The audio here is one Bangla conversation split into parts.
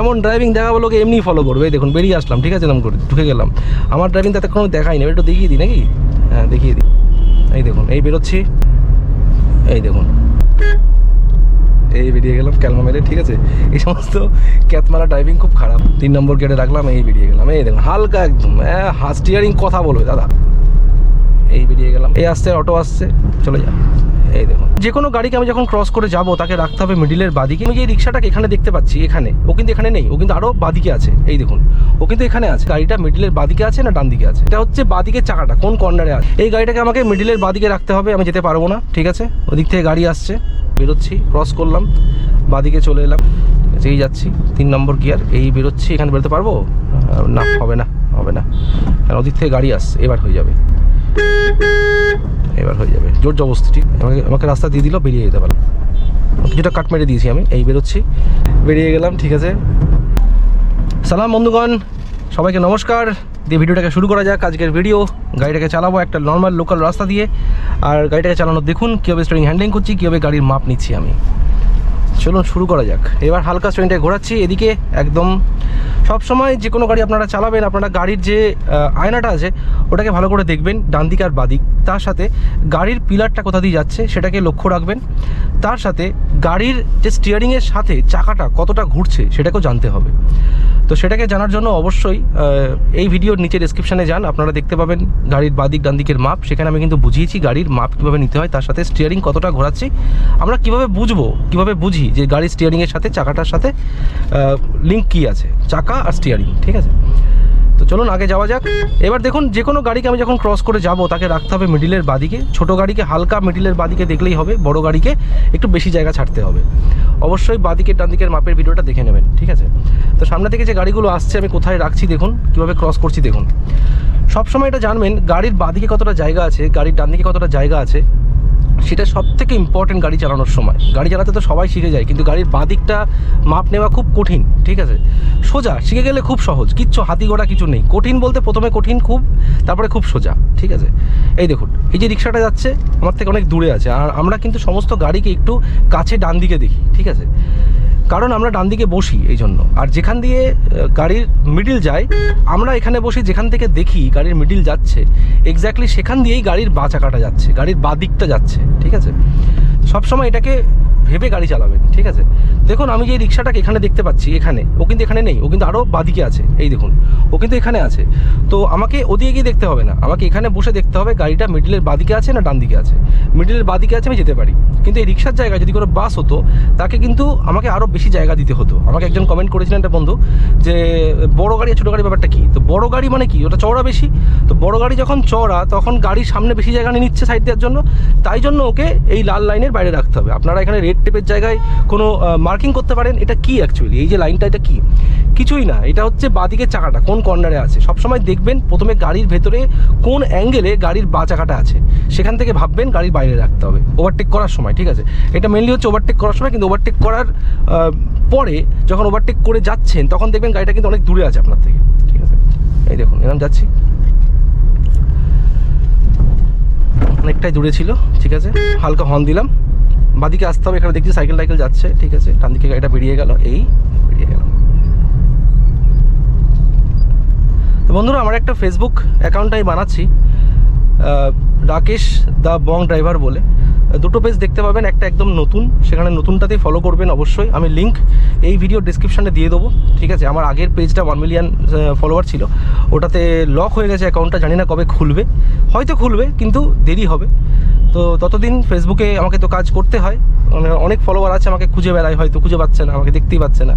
এমন ড্রাইভিং দেখাবো লোকে এমনি ফলো করবে। এই দেখুন, বেরিয়ে আসলাম, ঠিক আছে? এরকম করে ঢুকে গেলাম। আমার ড্রাইভিং তাতে কোনো দেখাই না একটু দেখিয়ে দিই নাকি? হ্যাঁ দেখিয়ে দিই। এই দেখুন, এই বেরোচ্ছি। এই দেখুন। এই বেরিয়ে গেলাম, ক্যালমা মেরে, ঠিক আছে? এই সমস্ত ক্যাতমালা ড্রাইভিং খুব খারাপ। তিন নম্বর গেটে রাখলাম, এই বেরিয়ে গেলাম। এই দেখুন, হালকা একদম হ্যাঁ স্টিয়ারিং কথা বলবে, দাদা। এই বেরিয়ে গেলাম। এই আসছে অটো আসছে, চলে যা এই দেখুন। যে কোনো গাড়িকে আমি যখন ক্রস করে যাব, তাকে রাখতে হবে মিডিলের বাদিকে। আমি যে রিক্সাটাকে এখানে দেখতে পাচ্ছি, এখানে, ও কিন্তু এখানে নেই, ও কিন্তু আরও বাদিকে আছে। এই দেখুন, ও কিন্তু এখানে আছে। গাড়িটা মিডিলের বাদিকে আছে না ডান দিকে আছে? এটা হচ্ছে বাদিকের চাকাটা, কোন কর্নারে আছে? এই গাড়িটাকে আমাকে মিডিলের বাদিকে রাখতে হবে, আমি যেতে পারব না, ঠিক আছে? ওদিক থেকে গাড়ি আসছে, বেরোচ্ছি ক্রস করলাম, বাদিকে চলে এলাম। এই যাচ্ছি, তিন নম্বর গিয়ার এই বেরোচ্ছি, এখানে বেরোতে পারব? না, হবে না হবে না। কারণ ওদিক থেকে গাড়ি আসছে, এবার হয়ে যাবে। এবার হয়ে যাবে। জোর জবস্তি ঠিক? আমাকে আমাকে রাস্তা দিয়ে দিল, বেরিয়ে যেতে পারলাম। কিছুটা কাট মেরে দিয়েছি আমি, এই বেরোচ্ছি। বেরিয়ে গেলাম, ঠিক আছে। সালাম বন্ধুগণ, সবাইকে নমস্কার। দিয়ে ভিডিওটাকে শুরু করা যাক। আজকের ভিডিও গাড়িটাকে চালাবো একটা নর্মাল লোকাল রাস্তা দিয়ে। আর গাড়িটাকে চালানো দেখুন, কীভাবে স্টারিং হ্যান্ডলিং করছি, কীভাবে গাড়ির মাপ নিচ্ছি আমি। চলুন শুরু করা যাক। এবার হালকা স্ট্রেনটাকে ঘোরাচ্ছি। এদিকে একদম সব সময় যে কোনো গাড়ি আপনারা চালাবেন, আপনারা গাড়ির যে আয়নাটা আছে, ওটাকে ভালো করে দেখবেন ডান দিক আর বাদিক। তার সাথে গাড়ির পিলারটা কোথা দিয়ে যাচ্ছে সেটাকে লক্ষ্য রাখবেন। তার সাথে গাড়ির যে স্টিয়ারিংয়ের সাথে চাকাটা কতটা ঘুরছে সেটাকেও জানতে হবে। তো সেটাকে জানার জন্য অবশ্যই এই ভিডিওর নিচে ডেসক্রিপশানে যান। আপনারা দেখতে পাবেন গাড়ির বাদিক, ডান দিকের মাপ। সেখানে আমি কিন্তু বুঝিয়েছি গাড়ির মাপ কীভাবে নিতে হয়, তার সাথে স্টিয়ারিং কতটা ঘোরাচ্ছি। আমরা কীভাবে বুঝব, কীভাবে বুঝি যে গাড়ির স্টিয়ারিংয়ের সাথে, চাকাটার সাথে লিঙ্ক কী আছে? চাকা আর স্টিয়ারিং ঠিক আছে? তো চলুন আগে যাওয়া যাক। এবার দেখুন, যে কোনো গাড়িকে আমি যখন ক্রস করে যাব, তাকে রাখতে হবে মিডিলের বাদিকে। ছোট গাড়িকে হালকা মিডিলের বাদিকে দেখলেই হবে, বড় গাড়িকে একটু বেশি জায়গা ছাড়তে হবে। অবশ্যই বাদিকের ডান দিকের মাপের ভিডিওটা দেখে নেবেন, ঠিক আছে? তো সামনে থেকে যে গাড়িগুলো আসছে, আমি কোথায় রাখছি দেখুন, কীভাবে ক্রস করছি দেখুন। সবসময় এটা জানবেন, গাড়ির বাদিকে কতটা জায়গা আছে, গাড়ির ডান দিকে কতটা জায়গা আছে। সেটা সব থেকে ইম্পর্টেন্ট গাড়ি চালানোর সময়। গাড়ি চালাতে তো সবাই শিখে যায়, কিন্তু গাড়ির বাঁদিকটা মাপ নেওয়া খুব কঠিন, ঠিক আছে? সোজা, শিখে গেলে খুব সহজ, কিচ্ছু হাতি গোড়া কিছু নেই। কঠিন বলতে প্রথমে কঠিন খুব, তারপরে খুব সোজা, ঠিক আছে? এই দেখুন, এই যে রিক্সাটা যাচ্ছে, আমার থেকে অনেক দূরে আছে, আর আমরা কিন্তু সমস্ত গাড়িকে একটু কাছে ডান দিকে দেখি, ঠিক আছে? কারণ আমরা ডান দিকে বসি এই জন্য। আর যেখান দিয়ে গাড়ির মিডিল যায়, আমরা এখানে বসি যেখান থেকে দেখি গাড়ির মিডিল যাচ্ছে এক্স্যাক্টলি সেখান দিয়েই গাড়ির বা কাটা যাচ্ছে, গাড়ির বাঁ দিকটা যাচ্ছে, ঠিক আছে? সবসময় এটাকে ভেবে গাড়ি চালাবেন, ঠিক আছে? দেখুন, আমি যে রিক্সাটাকে এখানে দেখতে পাচ্ছি, এখানে, ও কিন্তু এখানে নেই, ও কিন্তু আরও বাদিকে আছে, এই দেখুন, ও কিন্তু এখানে আছে। তো আমাকে ওদিকে গিয়ে দেখতে হবে না, আমাকে এখানে বসে দেখতে হবে গাড়িটা মিডিলের বাদিকে আছে না ডান দিকে আছে। মিডিলের বাদিকে আছে, আমি যেতে পারি। কিন্তু এই রিক্সার জায়গায় যদি কোনো বাস হতো, তাকে কিন্তু আমাকে আরও বেশি জায়গা দিতে হতো। আমাকে একজন কমেন্ট করেছিলেন একটা বন্ধু, যে বড় গাড়ি আর ছোটো গাড়ির ব্যাপারটা কী? তো বড় গাড়ি মানে কি? ওটা চওড়া বেশি। তো বড় গাড়ি যখন চওড়া, তখন গাড়ির সামনে বেশি জায়গা নিয়ে নিচ্ছে সাইড দেওয়ার জন্য। তাই জন্য ওকে এই লাল লাইনের বাইরে রাখতে হবে। আপনারা এখানে রেড টেপের জায়গায় কোনো মার্কিং করতে পারেন, এটা কি অ্যাকচুয়ালি এই যে লাইনটা এটা কি? কিছুই না, এটা হচ্ছে বাদিকের চাকাটা, কোন কর্নারে আছে? সবসময় দেখবেন প্রথমে গাড়ির ভেতরে কোন অ্যাঙ্গেলে গাড়ির বা চাকাটা আছে। সেখান থেকে ভাববেন গাড়ির বাইরে রাখতে হবে ওভারটেক করার সময়, ঠিক আছে? এটা মেনলি হচ্ছে ওভারটেক করার সময়, কিন্তু ওভারটেক করার পরে যখন ওভারটেক করে যাচ্ছেন, তখন দেখবেন গাড়িটা কিন্তু অনেক দূরে আছে আপনার থেকে, ঠিক আছে? এই দেখুন, এরকম যাচ্ছি। অনেকটাই দূরে ছিল, ঠিক আছে? হালকা হর্ন দিলাম। বাদিকে আসতে হবে, এখানে দেখছি সাইকেল টাইকেল যাচ্ছে, ঠিক আছে? টান দিকে গাড়িটা বেরিয়ে গেল, এই বেরিয়ে গেল। বন্ধুরা, আমার একটা ফেসবুক অ্যাকাউন্ট আমি বানাচ্ছি রাকেশ দ্য বং ড্রাইভার বলে। দুটো পেজ দেখতে পাবেন, একটা একদম নতুন, সেখানে নতুনটাতেই ফলো করবেন অবশ্যই। আমি লিঙ্ক এই ভিডিও ডিসক্রিপশানে দিয়ে দেবো, ঠিক আছে? আমার আগের পেজটা ওয়ান মিলিয়ন ফলোয়ার ছিল, ওটাতে লক হয়ে গেছে অ্যাকাউন্টটা জানি না কবে খুলবে। হয়তো খুলবে, কিন্তু দেরি হবে। তো ততদিন ফেসবুকে আমাকে তো কাজ করতে হয়। অনেক ফলোয়ার আছে আমাকে খুঁজে বেড়ায় হয়তো, খুঁজে পাচ্ছে না, আমাকে দেখতেই পাচ্ছে না।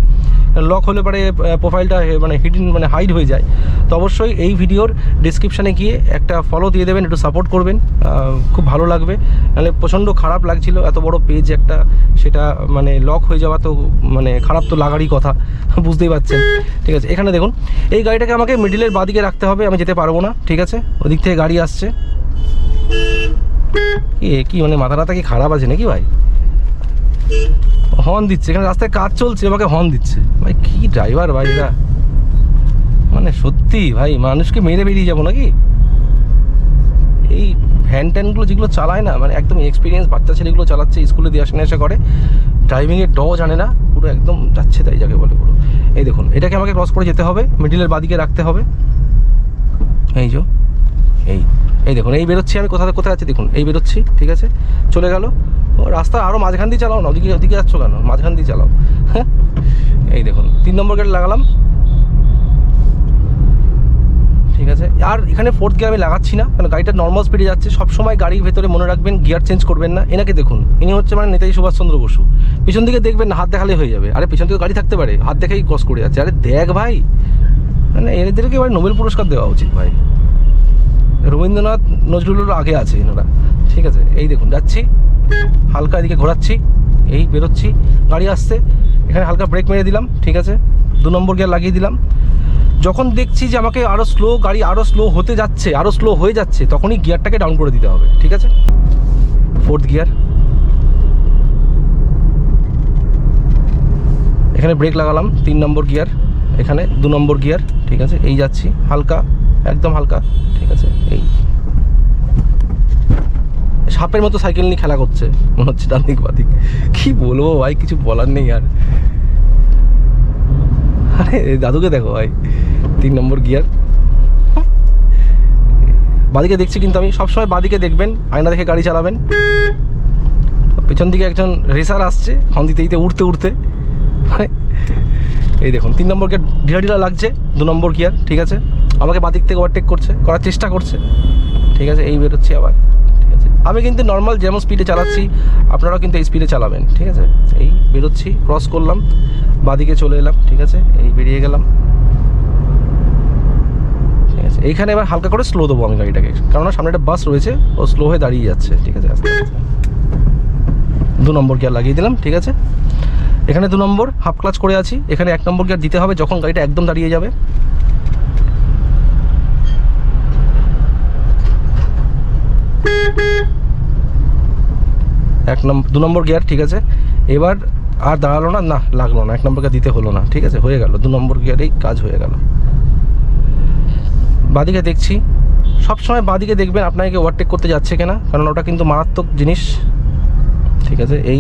লক হলে পরে প্রোফাইলটা মানে হিডিন মানে হাইড হয়ে যায়। তো অবশ্যই এই ভিডিওর ডিসক্রিপশানে গিয়ে একটা ফলো দিয়ে দেবেন, একটু সাপোর্ট করবেন। খুব ভালো লাগবে। নাহলে প্রচণ্ড খারাপ লাগছিল, এত বড় পেজ একটা, সেটা মানে লক হয়ে যাওয়া তো মানে খারাপ তো লাগারই কথা, বুঝতেই পারছেন। ঠিক আছে, এখানে দেখুন, এই গাড়িটাকে আমাকে মিডিলের বাদিকে রাখতে হবে, আমি যেতে পারব না, ঠিক আছে? ওদিক থেকে গাড়ি আসছে। কি মানে মাথা টাথা কি খারাপ আছে নাকি ভাই? হর্ন দিচ্ছে, এখানে রাস্তায় কাজ চলছে, আমাকে হর্ন দিচ্ছে। ভাই, কি ড্রাইভার ভাই এরা? মানে সত্যি ভাই, মানুষকে মেরে বেরিয়ে যাব নাকি? এই ভ্যান ট্যানগুলো যেগুলো চালায় না মানে একদম এক্সপিরিয়েন্স বাচ্চা ছেলেগুলো চালাচ্ছে স্কুলে দিয়ে আসে এসে করে। ড্রাইভিংয়ের ড জানে না, পুরো একদম যাচ্ছে তাই যাকে বলে পুরো। এই দেখুন, এটাকে আমাকে ক্রস করে যেতে হবে মিডিলের বাদিকে রাখতে হবে। এই যো। এই এই দেখুন, এই বেরোচ্ছি আমি, কোথা থেকে কোথায় আছি দেখুন, এই বেরোচ্ছি, ঠিক আছে? চলে গেল। ও, রাস্তা আরও মাঝখান দিয়ে চালাও না, ওদিকে ওদিকে যাচ্ছ কেন? মাঝখান দিয়ে চালাও। হ্যাঁ? এই দেখুন, তিন নম্বর গেট লাগালাম। ঠিক আছে? আর এখানে ফোর্থ গিয়ার আমি লাগাচ্ছি না কারণ গাড়িটা নর্মাল স্পিডে যাচ্ছে। সবসময় গাড়ির ভেতরে মনে রাখবেন গিয়ার চেঞ্জ করবেন না। এনাকে দেখুন, ইনি হচ্ছে মানে নেতাজি সুভাষচন্দ্র বসু। পিছন দিকে দেখবেন না, হাত দেখালে হয়ে যাবে। আরে, পিছন থেকে গাড়ি থাকতে পারে, হাত দেখেই ক্রস করে যাচ্ছে। আরে, দেখ ভাই মানে এদেরকে এবার নোবেল পুরস্কার দেওয়া উচিত ভাই। রবীন্দ্রনাথ নজরুলের আগে আছে এনারা। ঠিক আছে? এই দেখুন, যাচ্ছি। হালকা এদিকে ঘোরাচ্ছি। এই বেরোচ্ছি। গাড়ি আসছে। এখানে হালকা ব্রেক মেরে দিলাম, ঠিক আছে? দু নম্বর গিয়ার লাগিয়ে দিলাম। যখন দেখছি যে আমাকে আরও স্লো গাড়ি আরও স্লো হতে যাচ্ছে আরও স্লো হয়ে যাচ্ছে, তখনই গিয়ারটাকে ডাউন করে দিতে হবে, ঠিক আছে? ফোর্থ গিয়ার এখানে ব্রেক লাগালাম, তিন নম্বর গিয়ার এখানে দু নম্বর গিয়ার ঠিক আছে? এই যাচ্ছি, হালকা, একদম হালকা, ঠিক আছে? এই সাপের মতো সাইকেল নিয়ে খেলা করছে, মনে হচ্ছে ডান দিক বাদিক কি বলব ভাই, কিছু বলার নেই আর। আরে দাদুকে দেখো ভাই, তিন নম্বর গিয়ার। বাদিকে দেখছি কিন্তু আমি, সবসময় বাদিকে দেখবেন, আয়না দেখে গাড়ি চালাবেন। পেছন দিকে একজন রেসার আসছে হন দিতে দিতে উঠতে উঠতে এই দেখুন, তিন নম্বর গিয়ার ঢিলা ঢিলা লাগছে, দু নম্বর গিয়ার, ঠিক আছে? আমাকে বাদিক থেকে ওভারটেক করছে, করার চেষ্টা করছে। ঠিক আছে, এই বেরোচ্ছি আবার। ঠিক আছে। আমি কিন্তু নর্মাল যেমন স্পিডে চালাচ্ছি, আপনারাও কিন্তু এই স্পিডে চালাবেন। ঠিক আছে? এই বেরোচ্ছি ক্রস করলাম বাদিকে চলে এলাম, ঠিক আছে? এই বেরিয়ে গেলাম। ঠিক আছে, এইখানে এবার হালকা করে স্লো দেবো আমি গাড়িটাকে। কারণ সামনে একটা বাস রয়েছে, ও স্লো হয়ে দাঁড়িয়ে যাচ্ছে। ঠিক আছে, আস্তে আস্তে। দু নম্বর গিয়ার লাগিয়ে দিলাম, ঠিক আছে? এখানে দু নম্বর হাফ ক্লাচ করে আছি। এখানে এক নম্বর গিয়ার দিতে হবে যখন গাড়িটা একদম দাঁড়িয়ে যাবে। এক নম্বর দু নম্বর গিয়ার, ঠিক আছে? এবার আর দাঁড়াল না না, লাগল না, এক নম্বর গিয়ার দিতে হলো না, ঠিক আছে? হয়ে গেল, দু নম্বর গিয়ারেই কাজ হয়ে গেল। বাদিকে দেখছি। সবসময় বাদিকে দেখবেন আপনাকে ওভারটেক করতে যাচ্ছে কিনা, কারণ ওটা কিন্তু মারাত্মক জিনিস, ঠিক আছে? এই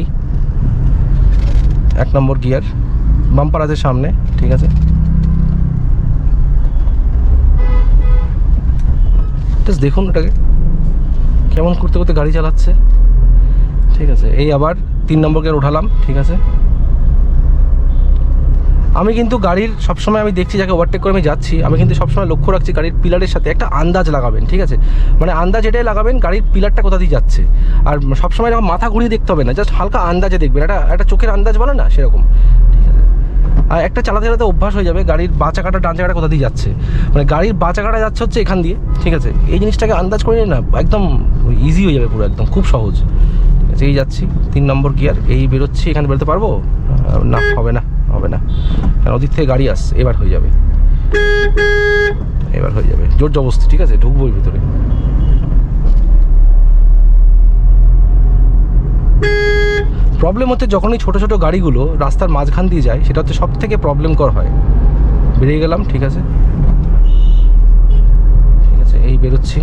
এক নম্বর গিয়ার, বাম্পার আছে সামনে, ঠিক আছে? দেখুন ওটাকে, কেমন করতে করতে গাড়ি চালাচ্ছে। ঠিক আছে, এই আবার তিন নম্বর গিয়ার উঠালাম, ঠিক আছে। আমি কিন্তু গাড়ির সবসময় আমি দেখছি যাকে ওভারটেক করে আমি যাচ্ছি, আমি কিন্তু সবসময় লক্ষ্য রাখছি গাড়ির পিলারের সাথে একটা আন্দাজ লাগাবেন, ঠিক আছে। মানে আন্দাজ এটাই লাগাবেন গাড়ির পিলারটা কোথা দিয়ে যাচ্ছে। আর সবসময় যখন মাথা ঘুরিয়ে দেখতে হবে না জাস্ট হালকা আন্দাজে দেখবেন, একটা একটা চোখের আন্দাজ বলে না সেরকম, ঠিক আছে। আর একটা চালাতে চালাতে অভ্যাস হয়ে যাবে গাড়ির বা চাকাটা, ডান চাকাটা কোথা দিয়ে যাচ্ছে। মানে গাড়ির বা চাকাটা যাচ্ছে হচ্ছে এখান দিয়ে, ঠিক আছে। এই জিনিসটাকে আন্দাজ করে না, একদম ইজি হয়ে যাবে পুরো, একদম, খুব সহজ। এই যাচ্ছি। তিন নম্বর গিয়ার, এই বেরোচ্ছি, এখানে বেরোতে পারব? না, হবে না হবে না। কারণ ওদিক থেকে গাড়ি আসছে, এবার হয়ে যাবে। এবার হয়ে যাবে। জোর জবস্তি ঠিক আছে? ঢুকবো ভিতরে। প্রবলেম হচ্ছে যখনই ছোট ছোট গাড়িগুলো রাস্তার মাঝখান দিয়ে যায়, সেটা হচ্ছে সব থেকে প্রবলেমকর হয়। বেরিয়ে গেলাম, ঠিক আছে? ঠিক আছে, এই বেরোচ্ছি।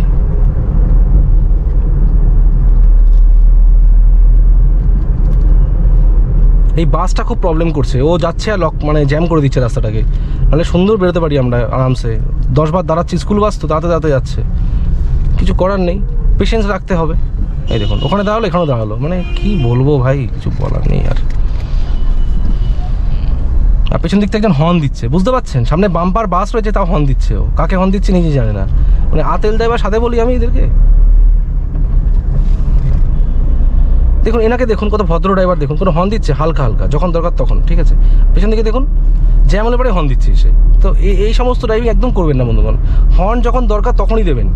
এই বাসটা খুব প্রবলেম করছে। ও যাচ্ছে আর লক মানে জ্যাম করে দিচ্ছে রাস্তাটাকে। নাহলে সুন্দর বেরোতে পারি আমরা আরামসে। দশবার দাঁড়াচ্ছি স্কুল বাস তো দাঁড়াতে দাঁড়াতে যাচ্ছে। কিছু করার নেই। পেশেন্স রাখতে হবে। এই দেখুন, ওখানে দাঁড়াল, এখানেও দাঁড়াল। মানে কি বলব ভাই, কিছু বলার নেই আর। আর পেছন দিক থেকে একজন হর্ন দিচ্ছে। বুঝতে পারছেন? সামনে বাম্পার বাস রয়েছে, তাও হর্ন দিচ্ছে ও। কাকে হর্ন দিচ্ছে নিজে জানে না। মানে আতেল দেয় বা সাথে বলি আমি এদেরকে? দেখুন, এনাকে দেখুন, কত ভদ্র ড্রাইভার দেখুন, কোনো হর্ন দিচ্ছে, হালকা হালকা, যখন দরকার তখন, ঠিক আছে? পেছন দিকে দেখুন জ্যাম হলে পরে হর্ন দিচ্ছে সে তো এই সমস্ত ড্রাইভিং একদম করবেন না, বন্ধুগণ। হর্ন যখন দরকার তখনই দেবেন।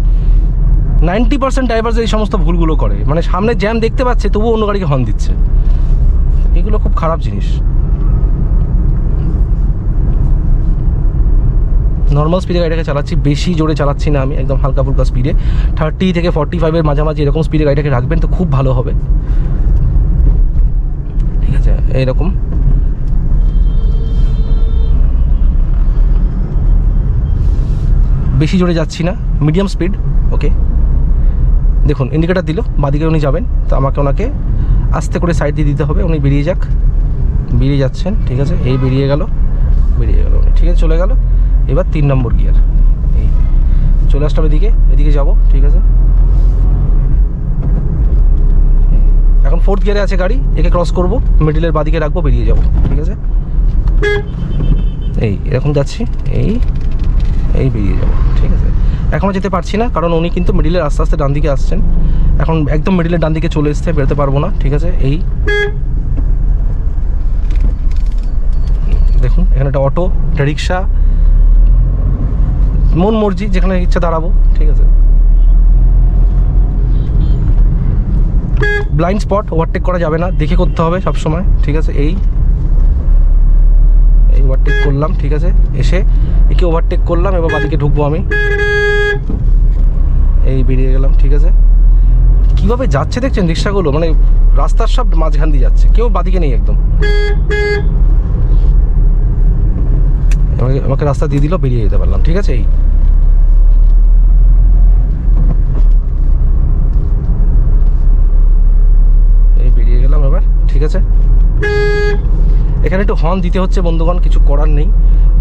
নাইনটি পার্সেন্ট ড্রাইভার এই সমস্ত ভুলগুলো করে। মানে সামনে জ্যাম দেখতে পাচ্ছে, তবুও অন্য গাড়িকে হর্ন দিচ্ছে। এগুলো খুব খারাপ জিনিস। নর্মাল স্পিডে গাড়িটাকে চালাচ্ছি, বেশি জোরে চালাচ্ছি না আমি, একদম হালকা ফুলকা স্পিডে থার্টি থেকে ফর্টি ফাইভের মাঝামাঝি এরকম স্পিডে গাড়িটাকে রাখবেন, তো খুব ভালো হবে। আছে এইরকম। বেশি জোরে যাচ্ছি না মিডিয়াম স্পিড ওকে দেখুন ইন্ডিকেটার দিল, বাদিকে উনি যাবেন, তো আমাকে ওনাকে আস্তে করে সাইড দিয়ে দিতে হবে, উনি বেরিয়ে যাক। বেরিয়ে যাচ্ছেন, ঠিক আছে? এই বেরিয়ে গেল বেরিয়ে গেল ঠিক আছে? চলে গেল। এবার তিন নম্বর গিয়ার এই, চলে আসলাম এদিকে এদিকে যাব, ঠিক আছে? এখন ফোর্থ গিয়ারে আছে গাড়ি, একে ক্রস করব মিডিলের বাদিকে রাখব, বেরিয়ে যাব, ঠিক আছে? এই, এরকম যাচ্ছি, এই এই বেরিয়ে যাব, ঠিক আছে? এখনও যেতে পারছি না, কারণ উনি কিন্তু মিডিলের আস্তে আস্তে ডান দিকে আসছেন। এখন একদম মিডিলের ডান দিকে চলে এসছে, বেরোতে পারব না, ঠিক আছে? এই, দেখুন, এখানে একটা অটো, একটা রিক্সা, মন মর্জি, যেখানে ইচ্ছা দাঁড়াবো, ঠিক আছে? ব্লাইন্ড স্পট ওভারটেক করা যাবে না। দেখে করতে হবে সব সময় ঠিক আছে? এই। এই ওভারটেক করলাম, ঠিক আছে? এসে একে ওভারটেক করলাম, এবার বাদিকে ঢুকবো আমি। এই বেরিয়ে গেলাম, ঠিক আছে? কীভাবে যাচ্ছে দেখছেন রিক্সাগুলো? মানে রাস্তার সব মাঝখান দিয়ে যাচ্ছে, কেউ বাদিকে নেই একদম। আমাকে রাস্তা দিয়ে দিল, বেরিয়ে যেতে পারলাম, ঠিক আছে? এই বেরিয়ে গেলাম এবার ঠিক আছে? এখানে একটু হর্ন দিতে হচ্ছে বন্ধুগণ, কিছু করার নেই।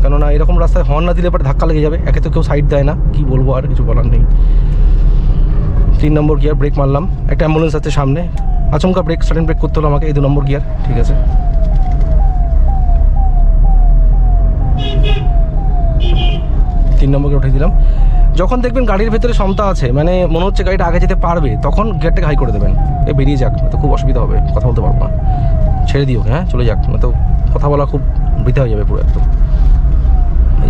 কেননা এরকম রাস্তায় হর্ন না দিলে পরে ধাক্কা লেগে যাবে। একে তো কেউ সাইড দেয় না। কি বলব আর কিছু বলার নেই। তিন নম্বর গিয়ার ব্রেক মারলাম। একটা অ্যাম্বুলেন্স আছে সামনে। আচমকা ব্রেক সাডেন ব্রেক করতে হলো আমাকে। এই দু নম্বর গিয়ার ঠিক আছে? তিন নম্বর নম্বরকে উঠে দিলাম। যখন দেখবেন গাড়ির ভেতরে সমতা আছে মানে মনে হচ্ছে গাড়িটা আগে যেতে পারবে, তখন গেটটাকে হাই করে দেবেন। এ বেরিয়ে যাক তো খুব অসুবিধা হবে, কথা বলতে পারব না। ছেড়ে দিও হ্যাঁ চলে যাক, না তো কথা বলা খুব বৃথা হয়ে যাবে পুরো একদম।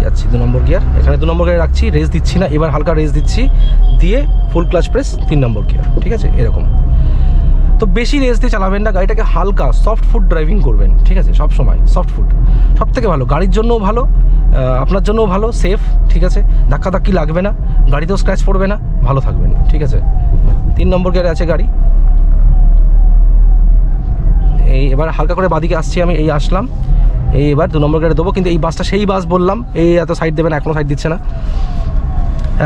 যাচ্ছি, দু নম্বর গিয়ার এখানে দু নম্বর গিয়ার রাখছি রেস দিচ্ছি না, এবার হালকা রেস দিচ্ছি, দিয়ে ফুল ক্লাচ প্রেস তিন নম্বর গিয়ার ঠিক আছে, এরকম। তো বেশি রেস দিয়ে চালাবেন না, গাড়িটাকে হালকা সফট ফুড ড্রাইভিং করবেন, ঠিক আছে, সব সময় সফট ফুড সব থেকে ভালো, গাড়ির জন্যও ভালো আপনার জন্যও ভালো সেফ ঠিক আছে? ধাক্কা ধাক্কাধাক্কি লাগবে না, গাড়িতেও স্ক্র্যাচ পড়বে না, ভালো থাকবেন, ঠিক আছে? তিন নম্বর গিয়ারে আছে গাড়ি। এই এবার হালকা করে বাদিকে আসছি আমি, এই আসলাম। এই এবার দু নম্বর গাড়ি দেবো, কিন্তু এই বাসটা সেই বাস বললাম, এই এত সাইড দেবে না এখনও সাইড দিচ্ছে না।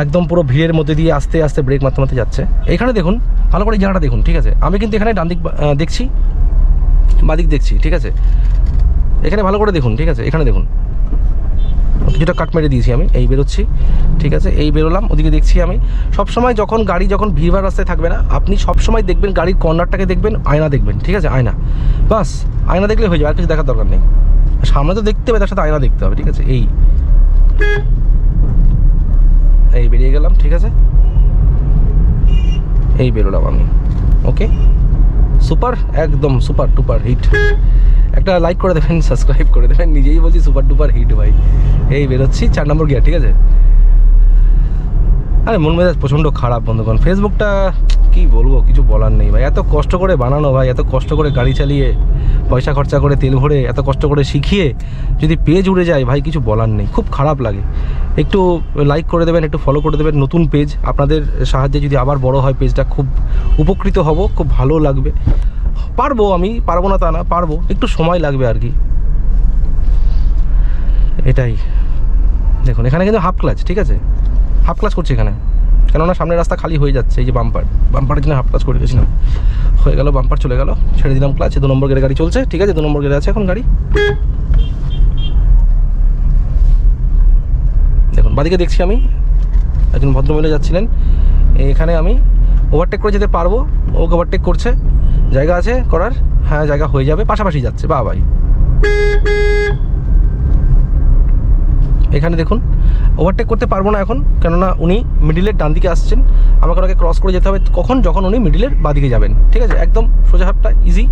একদম পুরো ভিড়ের মধ্যে দিয়ে আস্তে আস্তে ব্রেক মারতে মারতে যাচ্ছে। এখানে দেখুন, ভালো করে জায়গাটা দেখুন, ঠিক আছে? আমি কিন্তু এখানে ডান দিক দেখছি, বাদিক দেখছি, ঠিক আছে? এখানে ভালো করে দেখুন, ঠিক আছে? এখানে দেখুন। কিছুটা কাট মেরে দিয়েছি আমি, এই বেরোচ্ছি, ঠিক আছে? এই বেরোলাম, ওদিকে দেখছি আমি সব সময় যখন গাড়ি যখন ভিড়ভাড় রাস্তায় থাকবে না, আপনি সব সময় দেখবেন গাড়ির কর্নারটাকে দেখবেন, আয়না দেখবেন, ঠিক আছে? আয়না। বাস, আয়না দেখলে হয়ে যাবে, আর কিছু দেখার দরকার নেই। সামনে তো দেখতে হবে, তার সাথে আয়না দেখতে হবে, ঠিক আছে? এই। এই বেরিয়ে গেলাম, ঠিক আছে? এই বেরোলাম আমি ওকে সুপার, একদম সুপার টুপার হিট। একটা লাইক করে দেবেন সাবস্ক্রাইব করে দেবেন, নিজেই বলছি সুপার টুপার হিট ভাই। এই, বেরোচ্ছি, চার নম্বর গিয়ার ঠিক আছে? আরে মন মেজাজ প্রচণ্ড খারাপ, বন্ধুগণ। ফেসবুকটা কি বলব, কিছু বলার নেই ভাই। এত কষ্ট করে বানানো ভাই, এত কষ্ট করে গাড়ি চালিয়ে, পয়সা খরচা করে তেল ভরে, এত কষ্ট করে শিখিয়ে যদি পেজ উড়ে যায় ভাই, কিছু বলার নেই। খুব খারাপ লাগে। একটু লাইক করে দেবেন, একটু ফলো করে দেবেন, নতুন পেজ আপনাদের সাহায্যে যদি আবার বড় হয় পেজটা খুব উপকৃত হব, খুব ভালো লাগবে। পারব আমি, পারব না তা না, পারব। একটু সময় লাগবে আর কি। এটাই। দেখুন, এখানে কিন্তু হাফ ক্লাচ ঠিক আছে? হাফ ক্লাচ করছি এখানে। কেননা সামনের রাস্তা খালি হয়ে যাচ্ছে, এই যে বাম্পার। বাম্পারের জন্য হাফ ক্লাচ করে গেছিলাম। হয়ে গেল, বাম্পার চলে গেল, ছেড়ে দিলাম ক্লাচ দু নম্বর গেড়ে গাড়ি চলছে, ঠিক আছে, দু নম্বর গেড়ে আছে এখন গাড়ি। দেখুন, বাদিকে দেখছি আমি, একজন ভদ্রমহিলা যাচ্ছিলেন। এখানে আমি ওভারটেক করে যেতে পারব, ওকে ওভারটেক করছে। জায়গা আছে করার? হ্যাঁ জায়গা হয়ে যাবে, পাশাপাশি যাচ্ছে বা ভাই। এখানে দেখুন ওভারটেক করতে পারব না এখন, কেননা উনি মিডিলের ডান দিকে আসছেন। আমাকে ওনাকে ক্রস করে যেতে হবে কখন? যখন উনি মিডিলের বাদিকে যাবেন। ঠিক আছে? একদম সোজা হাপটা ইজি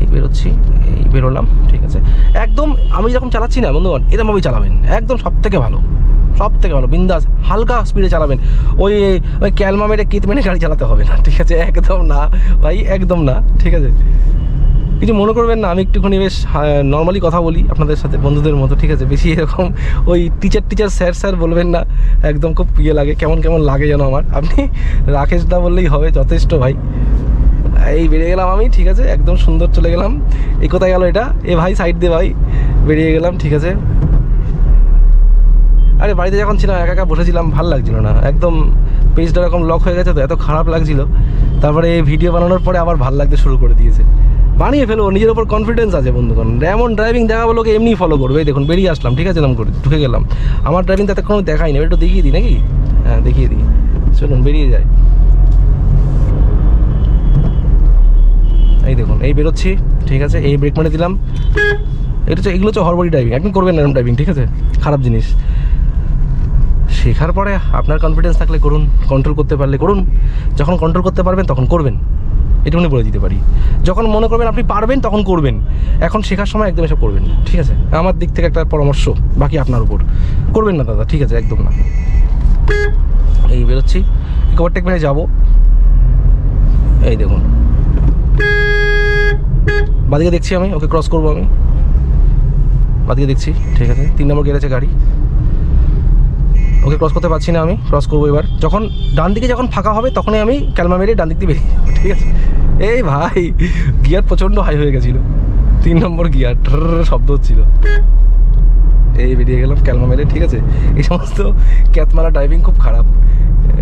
এই বেরোচ্ছি, এই বেরোলাম, ঠিক আছে? একদম আমি যখন চালাচ্ছি না, বন্ধুগণ এরকমভাবেই চালাবেন। একদম সব থেকে ভালো সব থেকে ভালো, বিন্দাস, হালকা স্পিডে চালাবেন। ওই ওই ক্যালমা মেরে কিত মেরে গাড়ি চালাতে হবে না, ঠিক আছে? একদম না, ভাই, একদম না, ঠিক আছে? কিছু মনে করবেন না, আমি একটুখানি বেশ নর্মালি কথা বলি আপনাদের সাথে, বন্ধুদের মতো, ঠিক আছে? বেশি এরকম ওই টিচার টিচার স্যার স্যার বলবেন না, একদম খুব ইয়ে লাগে, কেমন কেমন লাগে যেন আমার। আপনি রাকেশ দা বললেই হবে, যথেষ্ট ভাই। এই বেরিয়ে গেলাম আমি, ঠিক আছে? একদম সুন্দর চলে গেলাম। এই কোথায় গেল এটা? এ ভাই সাইড দিয়ে ভাই। বেরিয়ে গেলাম, ঠিক আছে? আরে, বাড়িতে যখন ছিলাম, একা একা বসেছিলাম, ভালো লাগছিল না। একদম পেজটা এরকম লক হয়ে গেছে তো, এত খারাপ লাগছিল। তারপরে এই ভিডিও বানানোর পরে আবার ভালো লাগতে শুরু করে দিয়েছে। বানিয়ে ফেলব নিজের ওপর কনফিডেন্স আছে বন্ধুগণ। এমন ড্রাইভিং দেখাবো লোকে এমনি ফলো করবে। এই দেখুন, বেরিয়ে আসলাম, ঠিক আছে, এরকম করে ঢুকে গেলাম। আমার ড্রাইভিং তাতে কোনো দেখাই নেই একটু দেখিয়ে দিই নাকি? হ্যাঁ দেখিয়ে দিই। চলুন, বেরিয়ে যায় এই দেখুন, এই বেরোচ্ছি, ঠিক আছে, এই ব্রেক মেরে দিলাম। এটা হচ্ছে, এগুলো হচ্ছে হরবরি ড্রাইভিং একদম করবেন এরকম ড্রাইভিং ঠিক আছে? খারাপ জিনিস। শেখার পরে আপনার কনফিডেন্স থাকলে করুন কন্ট্রোল করতে পারলে করুন। যখন কন্ট্রোল করতে পারবেন, তখন করবেন। এটুকুনি বলে দিতে পারি। যখন মনে করবেন আপনি পারবেন, তখন করবেন। এখন শেখার সময় একদম এসব করবেন ঠিক আছে? আমার দিক থেকে একটা পরামর্শ, বাকি আপনার উপর। করবেন না দাদা, ঠিক আছে? একদম না। এই বেরোচ্ছি। ওভারটেক মেরে যাব। এই দেখুন। বাদিকে দেখছি আমি, ওকে ক্রস করব আমি। বাদিকে দেখছি, ঠিক আছে? তিন নম্বর গেড়েছে গাড়ি। ওকে ক্রস করতে পারছি না আমি ক্রস করব এবার। যখন ডান দিকে যখন ফাঁকা হবে, তখনই আমি ক্যালমা মেরে ডান দিক দিয়ে বেরিয়ে ঠিক আছে? এই ভাই গিয়ার প্রচণ্ড হাই হয়ে গেছিল। তিন নম্বর গিয়ার শব্দ হচ্ছিল। এই বেরিয়ে গেলাম ক্যালমা মেরে, ঠিক আছে? এই সমস্ত ক্যাতমালা ড্রাইভিং খুব খারাপ।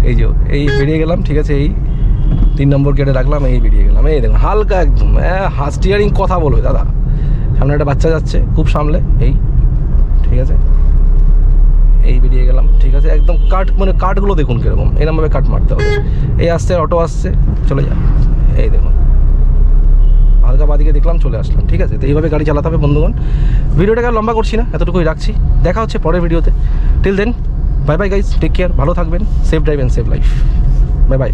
এই যে, এই বেরিয়ে গেলাম, ঠিক আছে? এই তিন নম্বর গেটে রাখলাম, এই বেরিয়ে গেলাম। এই দেখুন, হালকা একদম হাত স্টিয়ারিং কথা বলবে, দাদা। সামনে একটা বাচ্চা যাচ্ছে, খুব সামলে, এই, ঠিক আছে? এই বেরিয়ে গেলাম, ঠিক আছে? একদম কাট মানে কাটগুলো দেখুন কীরকম, এরমভাবে কাট মারতে হবে। এই আসছে, অটো আসছে, চলে যা এই দেখুন। হালকা বাদিকে দেখলাম, চলে আসলাম, ঠিক আছে? তো এইভাবে গাড়ি চালাতে হবে, বন্ধুগণ। ভিডিওটাকে আর লম্বা করছি না, এতটুকুই রাখছি। দেখা হচ্ছে পরের ভিডিওতে। Till then bye bye guys take care ভালো থাকবেন safe drive and safe life bye bye